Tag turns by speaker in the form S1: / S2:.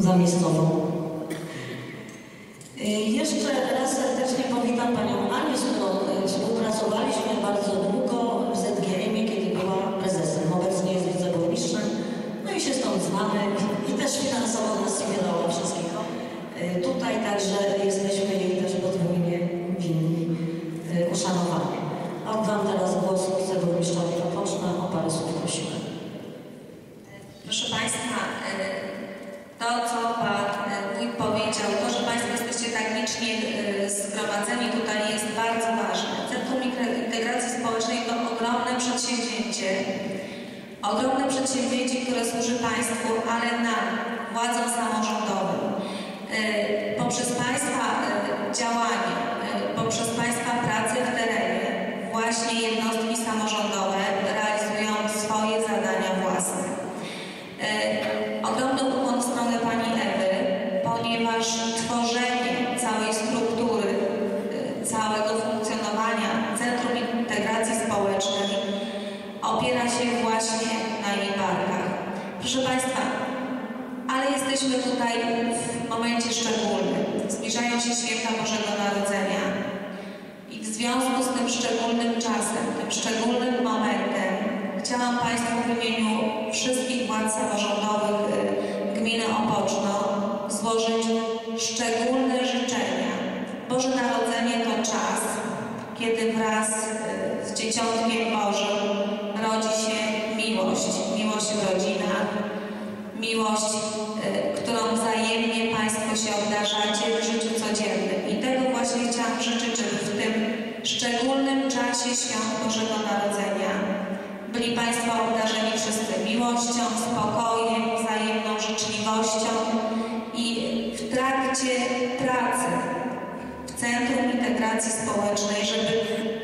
S1: władzę miejscową. Y, Jeszcze raz serdecznie powitam Panią Anię, z którą y, współpracowaliśmy bardzo długo w ZGM-ie, kiedy była prezesem. Obecnie jest wiceburmistrzem. No i się stąd znamy i też finansowo nas wspierała wszystkich. Y, Tutaj także jesteśmy jej też podwójnie winni uszanowania. Oddam teraz głos wiceburmistrzowi Opoczna. O parę słów prosimy.
S2: Proszę Państwa, to co licznie e, tutaj jest bardzo ważne. Centrum Integracji Społecznej to ogromne przedsięwzięcie, ogromne przedsięwzięcie, które służy Państwu, ale nam, władzom samorządowym. E, Poprzez Państwa e, działanie, poprzez Państwa pracę w terenie, właśnie jednostki samorządowe realizują swoje zadania własne. Ogromną ukłon stronę Pani Ewy, ponieważ tworzenie opiera się właśnie na jej barkach. Proszę Państwa, ale jesteśmy tutaj w momencie szczególnym. Zbliżają się święta Bożego Narodzenia i w związku z tym szczególnym czasem, tym szczególnym momentem chciałam Państwu w imieniu wszystkich władz samorządowych y, gminy Opoczno złożyć szczególne życzenia. Boże Narodzenie to czas, kiedy wraz y, z Dzieciątkiem Bożym rodzinach, miłość, y, którą wzajemnie Państwo się obdarzacie w życiu codziennym. I tego właśnie chciałam życzyć, w tym szczególnym czasie świąt Bożego Narodzenia. Byli Państwo obdarzeni wszyscy miłością, spokojem, wzajemną życzliwością. I w trakcie pracy w Centrum Integracji Społecznej, żeby